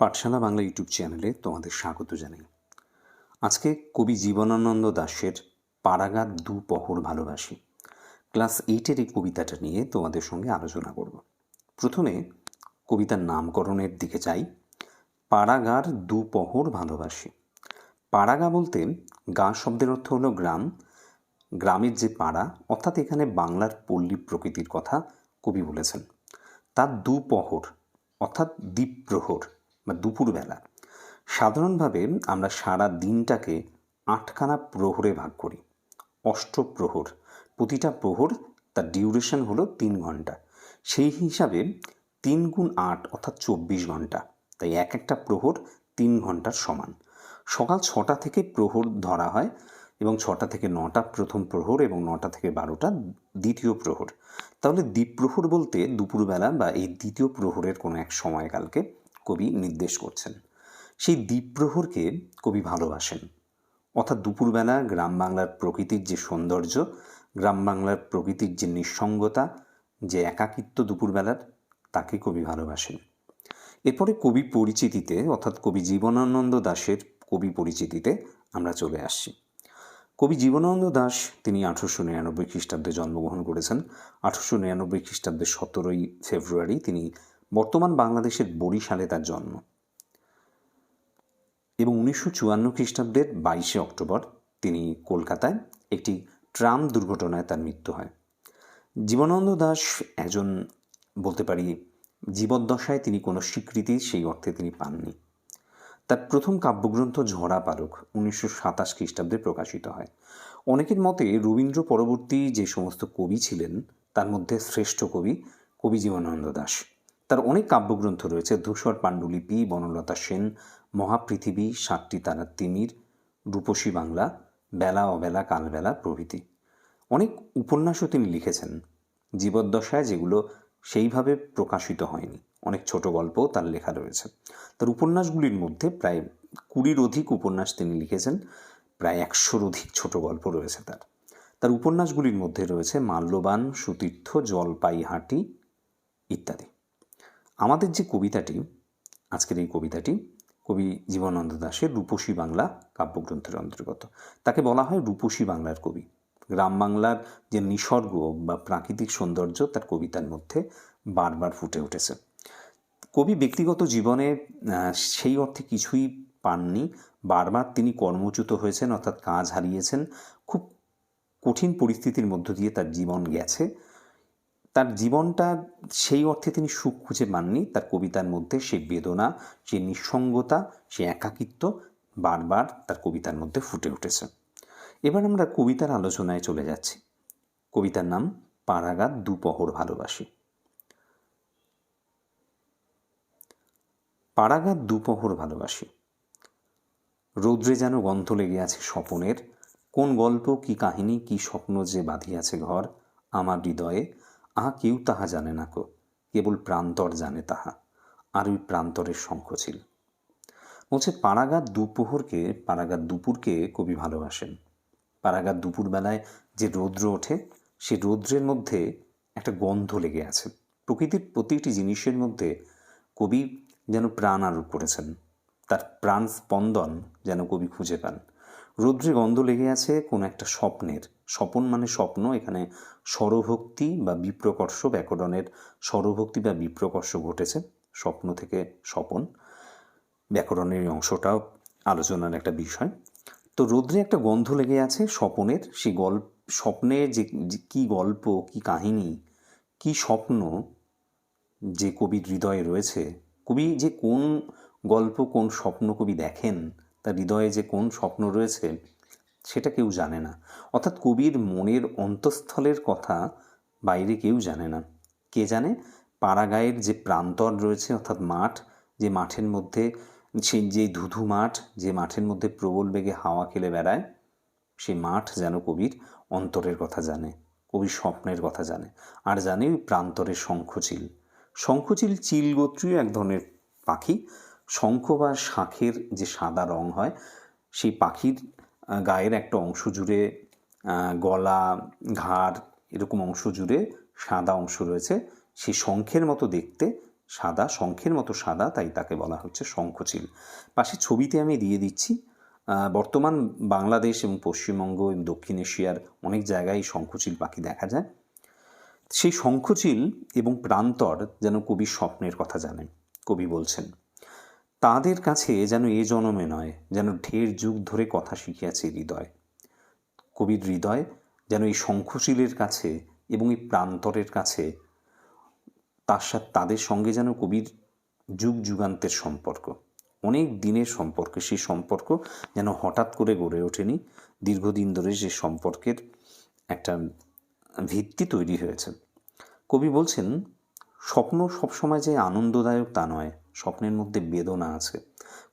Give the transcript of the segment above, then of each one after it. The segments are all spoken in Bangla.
পাঠশালা বাংলা ইউটিউব চ্যানেলে তোমাদের স্বাগত জানাই। আজকে কবি জীবনানন্দ দাশের পাড়াগাত দু পহর ভালোবাসি। ক্লাস এইটের এই কবিতাটা নিয়ে তোমাদের সঙ্গে আলোচনা করব। প্রথমে কবিতার নামকরণের দিকে চাই পাড়াগার দু পহর ভালোবাসি। পাড়াগা বলতে গা শব্দের অর্থ হলো গ্রাম। গ্রামের যে পাড়া, অর্থাৎ এখানে বাংলার পল্লী প্রকৃতির কথা কবি বলেছেন। তার দুপহর অর্থাৎ দ্বীপ্রহর বা দুপুরবেলা। সাধারণভাবে আমরা সারা দিনটাকে আটখানা প্রহরে ভাগ করি। অষ্টপ্রহর। প্রতিটা প্রহর তার ডিউরেশন হলো তিন ঘণ্টা। সেই হিসাবে তিন গুণ আট অর্থাৎ চব্বিশ ঘণ্টা। তাই এক একটা প্রহর তিন ঘণ্টার সমান। সকাল ছটা থেকে প্রহর ধরা হয় এবং ছটা থেকে নটা প্রথম প্রহর এবং নটা থেকে বারোটা দ্বিতীয় প্রহর। তাহলে দ্বীপ্রহর বলতে দুপুরবেলা বা এই দ্বিতীয় প্রহরের কোনো এক সময়কালকে কবি নির্দেশ করছেন। সেই দ্বীপ্রহরকে কবি ভালোবাসেন। অর্থাৎ দুপুরবেলা গ্রাম বাংলার প্রকৃতির যে সৌন্দর্য, গ্রাম বাংলার প্রকৃতির যে নিঃসঙ্গতা, যে একাকিত্ব দুপুরবেলার, তাকে কবি ভালোবাসেন। এরপরে কবি পরিচিতিতে, অর্থাৎ কবি জীবনানন্দ দাশের কবি পরিচিতিতে আমরা চলে আসছি। কবি জীবনানন্দ দাশ, তিনি আঠারোশো নিরানব্বই খ্রিস্টাব্দে জন্মগ্রহণ করেছেন। আঠারোশো নিরানব্বই খ্রিস্টাব্দের সতেরোই ফেব্রুয়ারি তিনি বর্তমান বাংলাদেশের বরিশালে তার জন্ম। এবং উনিশশো চুয়ান্ন খ্রিস্টাব্দের বাইশে অক্টোবর তিনি কলকাতায় একটি ট্রাম দুর্ঘটনায় তার মৃত্যু হয়। জীবনানন্দ দাস একজন, বলতে পারি, জীবদ্দশায় তিনি কোনো স্বীকৃতি সেই অর্থে তিনি পাননি। তার প্রথম কাব্যগ্রন্থ ঝরা পালক উনিশশো সাতাশ খ্রিস্টাব্দে প্রকাশিত হয়। অনেকের মতে রবীন্দ্র পরবর্তী যে সমস্ত কবি ছিলেন, তার মধ্যে শ্রেষ্ঠ কবি কবি জীবনানন্দ দাস। তার অনেক কাব্যগ্রন্থ রয়েছে। ধূসর পাণ্ডুলিপি, বনলতা সেন, মহাপৃথিবী, সাতটি তারা তিমির, রূপসী বাংলা, বেলা, অবেলা, কালবেলা প্রভৃতি। অনেক উপন্যাসও তিনি লিখেছেন। জীবদ্দশায় যেগুলো সেইভাবে প্রকাশিত হয়নি। অনেক ছোট গল্পও তার লেখা রয়েছে। তার উপন্যাসগুলির মধ্যে প্রায় কুড়ির অধিক উপন্যাস তিনি লিখেছেন। প্রায় একশোর অধিক ছোট গল্প রয়েছে তার। তার উপন্যাসগুলির মধ্যে রয়েছে মাল্যবান, সুতীর্থ, জলপাইহাটি ইত্যাদি। আমাদের যে কবিতাটি, আজকের এই কবিতাটি, কবি জীবনানন্দ দাশের রূপসী বাংলা কাব্যগ্রন্থের অন্তর্গত। তাকে বলা হয় রূপসী বাংলার কবি। গ্রাম বাংলার যে নিসর্গ বা প্রাকৃতিক সৌন্দর্য, তার কবিতার মধ্যে বারবার ফুটে উঠেছে। কবি ব্যক্তিগত জীবনে সেই অর্থে কিছুই পাননি। বারবার তিনি কর্মচ্যুত হয়েছেন, অর্থাৎ কাজ হারিয়েছেন। খুব কঠিন পরিস্থিতির মধ্য দিয়ে তার জীবন গেছে। তার জীবনটা সেই অর্থে তিনি সুখ খুঁজে পাননি। তার কবিতার মধ্যে সে বেদনা সেই নিঃসঙ্গতা, সে একাকিত্ব বারবার তার কবিতার মধ্যে ফুটে উঠেছে। এবার আমরা কবিতার আলোচনায় চলে যাচ্ছি। কবিতার নাম পাড়াগাত দুপহর ভালোবাসি। পাড়াগাত দুপহর ভালোবাসি। রৌদ্রে যেন গন্ধ লেগে আছে স্বপনের, কোন গল্প, কি কাহিনী, কি স্বপ্ন যে বাঁধিয়াছে ঘর, আমার হৃদয়ে আহা কেউ তাহা জানে না কো, কেবল প্রান্তর জানে তাহা, আর ওই প্রান্তরের শঙ্খ ছিল বলছে পাড়াগাত দুপোহরকে পাড়াগাত দুপুরকে কবি ভালোবাসেন। পাড়াগাত দুপুরবেলায় যে রৌদ্র ওঠে, সে রৌদ্রের মধ্যে একটা গন্ধ লেগে আছে। প্রকৃতির প্রতিটি জিনিসের মধ্যে কবি যেন প্রাণ আরোপ করেছেন। তার প্রাণ স্পন্দন যেন কবি খুঁজে পান। রৌদ্রে গন্ধ লেগে আছে কোনো একটা স্বপ্নের। স্বপন মানে স্বপ্ন, এখানে স্বরভক্তি বা বিপ্রকর্ষ, ব্যাকরণের স্বরভক্তি বা বিপ্রকর্ষ ঘটেছে, স্বপ্ন থেকে স্বপন। ব্যাকরণের অংশটাও আলোচনার একটা বিষয়। তো রৌদ্রে একটা গন্ধ লেগে আছে স্বপনের সেই গল্প, স্বপ্নে যে কী গল্প, কি কাহিনী, কি স্বপ্ন যে কবির হৃদয়ে রয়েছে, কবি যে কোন গল্প, কোন স্বপ্ন কবি দেখেন তার হৃদয়ে যে কোন স্বপ্ন রয়েছে, সেটা কেউ জানে না। অর্থাৎ কবির মনের অন্তঃস্থলের কথা বাইরে কেউ জানে না। কে জানে? পাড়াগাঁয়ের যে প্রান্তর রয়েছে, অর্থাৎ মাঠ, যে মাঠের মধ্যে সেই যে ধুধু মাঠ, যে মাঠের মধ্যে প্রবল বেগে হাওয়া খেলে বেড়ায় সেই মাঠ যেন কবির অন্তরের কথা জানে, কবির স্বপ্নের কথা জানে। আর জানে ওই প্রান্তরের শঙ্খচিল। শঙ্খচিল, চিল গোত্রীয় এক ধরনের পাখি। শঙ্খ বা শাঁখের যে সাদা রং হয়, সেই পাখির গায়ের একটা অংশ জুড়ে গলা, ঘাড় এরকম অংশ জুড়ে সাদা অংশ রয়েছে। সেই শঙ্খের মতো দেখতে সাদা, শঙ্খের মতো সাদা, তাই তাকে বলা হচ্ছে শঙ্খচিল। পাশে ছবিতে আমি দিয়ে দিচ্ছি বর্তমান বাংলাদেশ এবং পশ্চিমবঙ্গ এবং দক্ষিণ এশিয়ার অনেক জায়গায় শঙ্খচিল পাখি দেখা যায়। সেই শঙ্খচিল এবং প্রান্তর যেন কবির স্বপ্নের কথা জানেন, কবি বলছেন। তাদের কাছে যেন এ জনমে নয়, যেন ঢের যুগ ধরে কথা শিখিয়াছে হৃদয়। কবির হৃদয় যেন এই শঙ্খশীলের কাছে এবং এই প্রান্তরের কাছে, তার সাথে তাদের সঙ্গে যেন কবির যুগ যুগান্তের সম্পর্ক। অনেক দিনের সম্পর্ক সেই সম্পর্ক যেন হঠাৎ করে গড়ে ওঠেনি। দীর্ঘদিন ধরে সে সম্পর্কের একটা ভিত্তি তৈরি হয়েছে। কবি বলছেন, স্বপ্ন সবসময় যে আনন্দদায়ক তা নয় স্বপ্নের মধ্যে বেদনা আছে।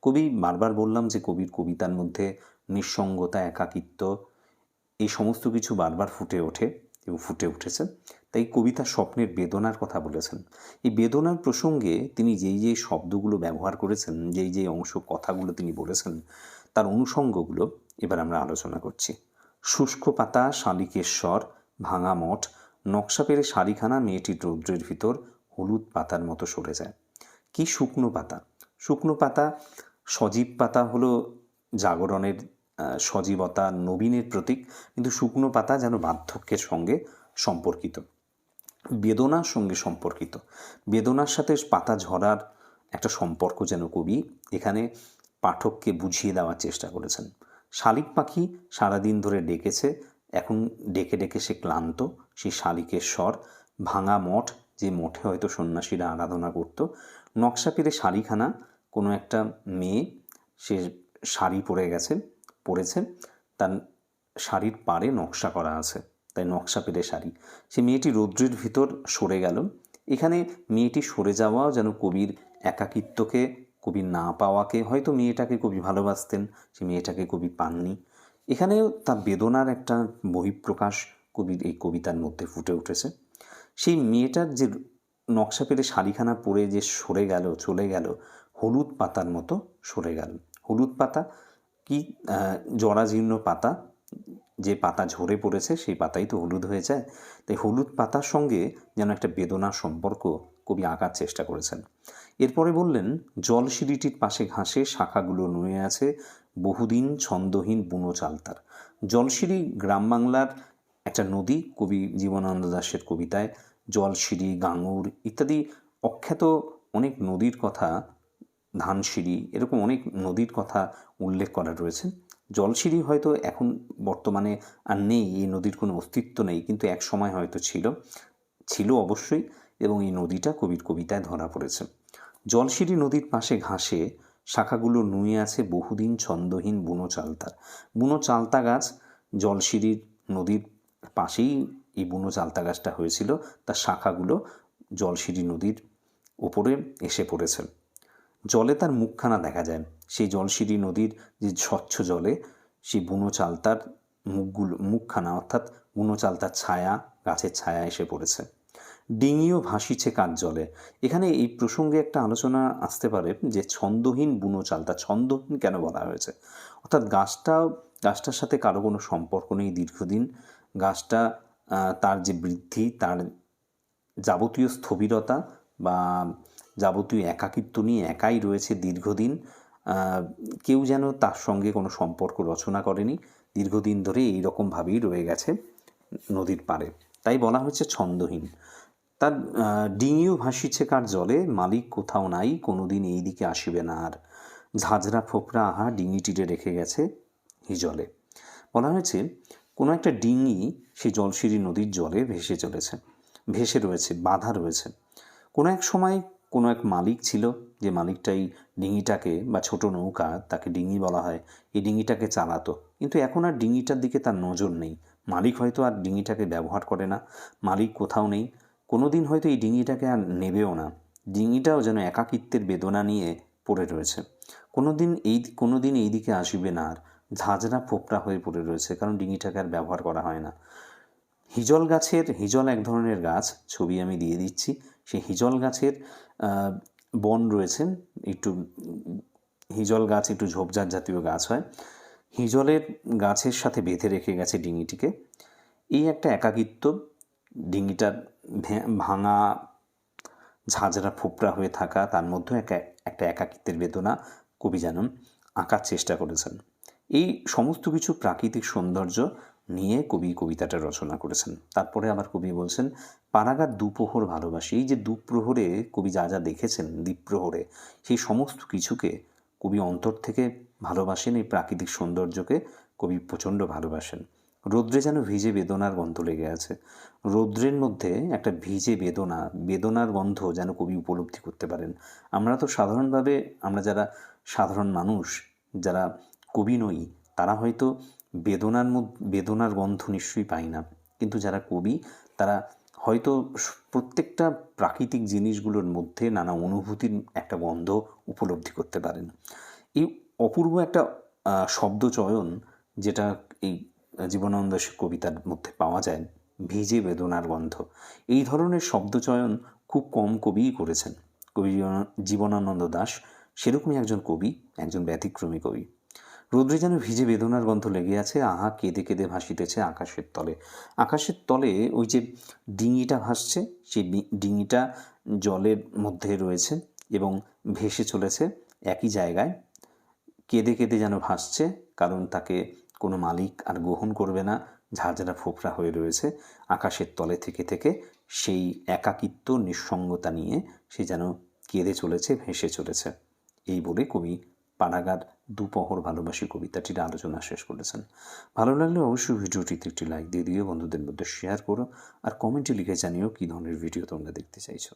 কবি বারবার বললাম যে কবির কবিতার মধ্যে নিঃসঙ্গতা, একাকিত্ব এই সমস্ত কিছু বারবার ফুটে ওঠে এবং ফুটে উঠেছে। তাই কবিতা স্বপ্নের বেদনার কথা বলেছেন। এই বেদনার প্রসঙ্গে তিনি যেই যেই শব্দগুলো ব্যবহার করেছেন, যেই যেই অংশ কথাগুলো তিনি বলেছেন, তার অনুষঙ্গগুলো এবার আমরা আলোচনা করছি। শুষ্ক পাতা, শালিকেশ্বর, ভাঙা মঠ, নকশা পেরে শাড়িখানা, মেয়েটির রৌদ্রের ভিতর হলুদ পাতার মতো সরে যায়। কি শুকনো পাতা? শুকনো পাতা, সজীব পাতা হলো জাগরণের সজীবতা, নবীনের প্রতীক, কিন্তু শুকনো পাতা যেন বার্ধক্যের সঙ্গে সম্পর্কিত। বেদনার সঙ্গে সম্পর্কিত। বেদনার সাথে পাতা ঝরার একটা সম্পর্ক যেন কবি এখানে পাঠককে বুঝিয়ে দেওয়ার চেষ্টা করেছেন। শালিক পাখি সারাদিন ধরে ডেকেছে, এখন ডেকে ডেকে সে ক্লান্ত সেই শালিকের স্বর, ভাঙা মঠ যে মঠে হয়তো সন্ন্যাসীরা আরাধনা করত নকশা পেরে শাড়িখানা, কোনো একটা মেয়ে, সে শাড়ি পরে গেছে, পরেছে, তার শাড়ির পাড়ে নকশা করা আছে, তাই নকশা পেরে শাড়ি। সে মেয়েটি রৌদ্রের ভিতর সরে গেল। এখানে মেয়েটি সরে যাওয়াও যেন কবির একাকিত্বকে, কবির না পাওয়াকে, হয়তো মেয়েটাকে কবি ভালোবাসতেন, সে মেয়েটাকে কবি পাননি। এখানেও তার বেদনার একটা বহিঃপ্রকাশ কবির এই কবিতার মধ্যে ফুটে উঠেছে। সেই মেয়েটার যে নকশা পেরে শাড়িখানা পরে যে সরে গেল, চলে গেল, হলুদ পাতার মতো সরে গেল। হলুদ পাতা কি জরাজীর্ণ পাতা, যে পাতা ঝরে পড়েছে সেই পাতাই তো হলুদ হয়ে যায়। তাই হলুদ পাতার সঙ্গে যেন একটা বেদনার সম্পর্ক কবি আঁকার চেষ্টা করেছেন। এরপরে বললেন, জলসিঁড়িটির পাশে ঘাসে শাখাগুলো নুয়ে আছে, বহুদিন ছন্দহীন বুনো চালতার জলসিঁড়ি গ্রাম বাংলার একটা নদী কবি জীবনানন্দ দাশের কবিতায় জলসিঁড়ি, গাঙুর ইত্যাদি অখ্যাত অনেক নদীর কথা, ধানসিঁড়ি এরকম অনেক নদীর কথা উল্লেখ করা রয়েছে। জলসিঁড়ি হয়তো এখন বর্তমানে আর নেই, এই নদীর কোনো অস্তিত্ব নেই, কিন্তু এক সময় হয়তো ছিল ছিল অবশ্যই এবং এই নদীটা কবির কবিতায় ধরা পড়েছে। জলসিঁড়ি নদীর পাশে ঘাসে শাখাগুলো নুয়ে আছে বহুদিন ছন্দহীন বুনো চালতার বুনো চালতা গাছ জলসিঁড়ির নদীর পাশেই এই বুনো চালতা গাছটা হয়েছিল, তার শাখাগুলো জলসিঁড়ি নদীর ওপরে এসে পড়েছে। জলে তার মুখখানা দেখা যায়। সেই জলসিঁড়ি নদীর যে স্বচ্ছ জলে সেই বুনো চালতার মুখগুলো, মুখখানা অর্থাৎ বুনো চালতার ছায়া, গাছের ছায়া এসে পড়েছে। ডিঙিও ভাসিছে কার জলে। এখানে এই প্রসঙ্গে একটা আলোচনা আসতে পারে যে ছন্দহীন বুনো চালতা ছন্দহীন কেন বলা হয়েছে? অর্থাৎ গাছটা গাছটার সাথে কারও কোনো সম্পর্ক নেই দীর্ঘদিন। গাছটা তার যে বৃদ্ধি, তার যাবতীয় স্থবিরতা বা যাবতীয় একাকিত্ব নিয়ে একাই রয়েছে দীর্ঘদিন কেউ যেন তার সঙ্গে কোনো সম্পর্ক রচনা করেনি। দীর্ঘদিন ধরে এই রকমভাবেই রয়ে গেছে নদীর পাড়ে। তাই বলা হয়েছে ছন্দহীন। তার ডিঙিও ভাসিছে কার জলে, মালিক কোথাও নাই, কোনোদিন এই দিকে আসিবে না আর। ঝাঁঝরা ফোকরা আহা ডিঙি ডিঙিটিরে রেখে গেছে হিজলে। বলা হয়েছে কোনো একটা ডিঙি সেই জলসিঁড়ি নদীর জলে ভেসে চলেছে, ভেসে রয়েছে, বাধা রয়েছে। কোনো এক সময় কোনো এক মালিক ছিল, যে মালিকটা এই ডিঙিটাকে বা ছোট নৌকা তাকে ডিঙি বলা হয়, এই ডিঙিটাকে চালাতো। কিন্তু এখন আর ডিঙিটার দিকে তার নজর নেই। মালিক হয়তো আর ডিঙিটাকে ব্যবহার করে না, মালিক কোথাও নেই। কোনো দিন হয়তো এই ডিঙিটাকে আর নেবেও না। ডিঙিটাও যেন একাকিত্বের বেদনা নিয়ে পড়ে রয়েছে। কোনো দিন এই কোনো দিন এই দিকে আসবে না আর। ঝাঁঝরা ফোপড়া হয়ে পড়ে রয়েছে, কারণ ডিঙিটাকে আর ব্যবহার করা হয় না। হিজল গাছের, হিজল এক ধরনের গাছ, ছবি আমি দিয়ে দিচ্ছি। সেই হিজল গাছের বন রয়েছে, একটু, হিজল গাছ একটু ঝোপঝাড় জাতীয় গাছ হয়। হিজলের গাছের সাথে বেঁধে রেখে গেছে ডিঙিটিকে। এই একটা একাকিত্ব, ডিঙিটার ভাঙা, ঝাঁঝরা ফোপড়া হয়ে থাকা, তার মধ্যে একটা একটা একাকিত্বের বেদনা কবি যেন আঁকার চেষ্টা করেছেন। এই সমস্ত কিছু প্রাকৃতিক সৌন্দর্য নিয়ে কবি কবিতাটা রচনা করেছেন। তারপরে আবার কবি বলছেন পাড়াগার দুপ্রহর ভালোবাসি। এই যে দুপ্রহরে কবি যা যা দেখেছেন, দ্বীপ্রহরে, সেই সমস্ত কিছুকে কবি অন্তর থেকে ভালোবাসেন, এই প্রাকৃতিক সৌন্দর্যকে কবি প্রচণ্ড ভালোবাসেন। রৌদ্রে যেন ভিজে বেদনার গন্ধ লেগে আছে। রৌদ্রের মধ্যে একটা ভিজে বেদনা, বেদনার গন্ধ যেন কবি উপলব্ধি করতে পারেন। আমরা তো সাধারণভাবে, আমরা যারা সাধারণ মানুষ, যারা কবি নই তারা হয়তো বেদনার বেদনার গন্ধ নিশ্চয়ই পায় না। কিন্তু যারা কবি তারা হয়তো প্রত্যেকটা প্রাকৃতিক জিনিসগুলোর মধ্যে নানা অনুভূতির একটা গন্ধ উপলব্ধি করতে পারেন। এই অপূর্ব একটা আহ, শব্দচয়ন যেটা এই জীবনানন্দ কবিতার মধ্যে পাওয়া যায় ভিজে বেদনার গন্ধ। এই ধরনের শব্দচয়ন খুব কম কবিই করেছেন। কবি জীবনানন্দ দাশ সেরকমই একজন কবি একজন ব্যতিক্রমী কবি। রৌদ্রে যেন ভিজে বেদনার গন্ধ লেগে আছে, আহা, কেঁদে কেঁদে ভাসিতেছে আকাশের তলে। আকাশের তলে ওই যে ডিঙিটা ভাসছে, সেই ডিঙিটা জলের মধ্যে রয়েছে এবং ভেসে চলেছে একই জায়গায়। কেঁদে কেঁদে যেন ভাসছে, কারণ তাকে কোনো মালিক আর গ্রহণ করবে না ঝাঁঝরা ফোকরা হয়ে রয়েছে আকাশের তলে থেকে থেকে। সেই একাকিত্ব, নিঃসঙ্গতা নিয়ে সে যেন কেঁদে চলেছে, ভেসে চলেছে। এই বলে কবি পাড়াগার দুপহর ভালোবাসি কবিতাটির আলোচনা শেষ করেছেন। ভালো লাগলে অবশ্যই ভিডিওটিতে একটি লাইক দিয়ে দিও, বন্ধুদের মধ্যে শেয়ার করো, আর কমেন্টে লিখে জানিও কী ধরনের ভিডিও তোমরা দেখতে চাইছো।